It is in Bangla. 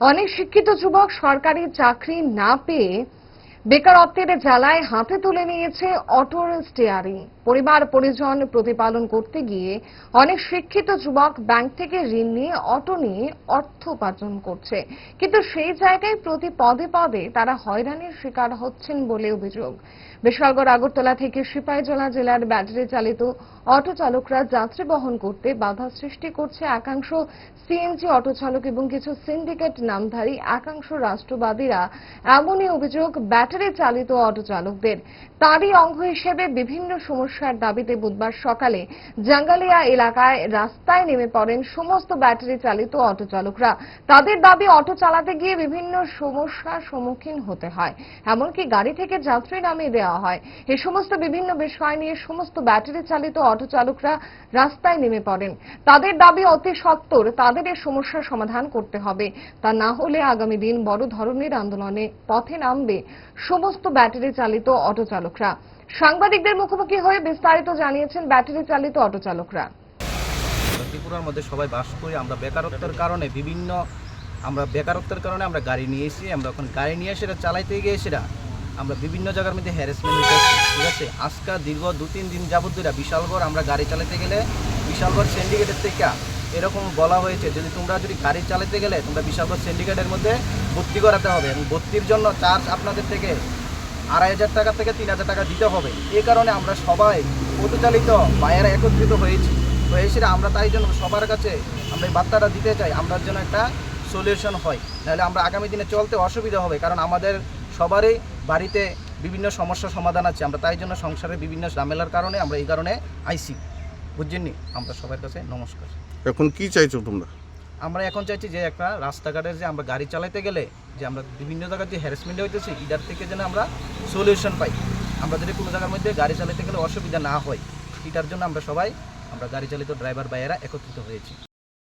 অনেক শিক্ষিত যুবক সরকারি চাকরি না পেয়ে বেকারত্বের জ্বালায় হাতে তুলে নিয়েছে অটোর স্টেয়ারিং পরিবার, পরিজন প্রতিপালন করতে গিয়ে অনেক শিক্ষিত যুবক ব্যাংক থেকে ঋণ নিয়ে অটো নিয়ে অর্থ উপার্জন করছে। কিন্তু সেই জায়গায় প্রতি পদে পদে তারা হয়রানির শিকার হচ্ছেন বলে অভিযোগ। বিশালগড় আগরতলা থেকে সিপাহীজলা জেলার ব্যাটারি চালিত অটো চালকরা যাত্রী বহন করতে বাধা সৃষ্টি করছে একাংশ সিএনজি অটো চালক এবং কিছু সিন্ডিকেট নামধারী একাংশ রাষ্ট্রবাদীরা। এমনই অভিযোগ ব্যাটারি চালিত অটো চালকদের। তারই অঙ্গ হিসেবে বিভিন্ন সমস্যার দাবিতে বুধবার সকালে জাঙ্গালিয়া এলাকায় রাস্তায় নেমে পড়েন সমস্ত ব্যাটারি চালিত অটো চালকরা। তাদের দাবি, অটো চালাতে গিয়ে বিভিন্ন সমস্যার সম্মুখীন হতে হয়। এমনকি গাড়ি থেকে যাত্রী নামিয়ে দেওয়া হয়। এই সমস্ত বিভিন্ন বিষয় নিয়ে সমস্ত ব্যাটারি চালিত অটো চালকরা রাস্তায় নেমে পড়েন। তাদের দাবি, অতি সত্বর তাদের এই সমস্যার সমাধান করতে হবে। তা না হলে আগামী দিন বড় ধরনের আন্দোলনে পথে নামবে সমস্ত ব্যাটারি চালিত অটো চালকরা। সাংবাদিকদের মুখোমুখি হয়ে বিস্তারিত জানিয়েছেন ব্যাটারি চালিত অটো চালকরা। ত্রিপুরার মধ্যে সবাই বাস করি, আমরা বেকারত্বের কারণে বিভিন্ন, আমরা বেকারত্বের কারণে আমরা গাড়ি নিয়ে এসেছি, আমরা এখন গাড়ি নিয়ে সেটা চালাইতে গিয়ে সেটা আমরা বিভিন্ন জায়গার মধ্যে হ্যারাসমেন্ট ঠিক আছে? আজকে দীর্ঘ দু তিন দিন যাবত ধরে বিশালগড় আমরা গাড়ি চালাতে গেলে, বিশালগড় সিন্ডিকেটের থেকে এরকম বলা হয়েছে, যদি তোমরা যদি গাড়ি চালাতে গেলে তোমরা বিশালগড় সিন্ডিকেটের মধ্যে ভর্তি করাতে হবে এবং ভর্তির জন্য চার্জ আপনাদের থেকে আড়াই হাজার টাকা থেকে তিন হাজার টাকা দিতে হবে। এই কারণে আমরা সবাই পথচালিত বায়েরা একত্রিত হয়েছি। হয়েছি আমরা তাই জন্য সবার কাছে আমরা এই বার্তাটা দিতে চাই আমরা যেন একটা সলিউশন হয়। নাহলে আমরা আগামী দিনে চলতে অসুবিধা হবে, কারণ আমাদের সবারই বাড়িতে বিভিন্ন সমস্যার সমাধান আছে। আমরা তাই জন্য সংসারের বিভিন্ন ঝামেলার কারণে আমরা এই কারণে আইসি। বুঝছেননি আমরা সবার কাছে নমস্কার। এখন কি চাইছো তোমরা? আমরা এখন চাইছি যে একটা রাস্তাঘাটের যে আমরা গাড়ি চালাইতে গেলে যে আমরা বিভিন্ন জায়গার যে হ্যারাসমেন্ট হইতেছে ইডার থেকে যেন আমরা সলিউশন পাই। আমরা যদি কোনো জায়গার মধ্যে গাড়ি চালাতে গেলে অসুবিধা না হয় এটার জন্য আমরা সবাই আমরা গাড়ি চালিত ড্রাইভার ভাইয়েরা একত্রিত হয়েছি।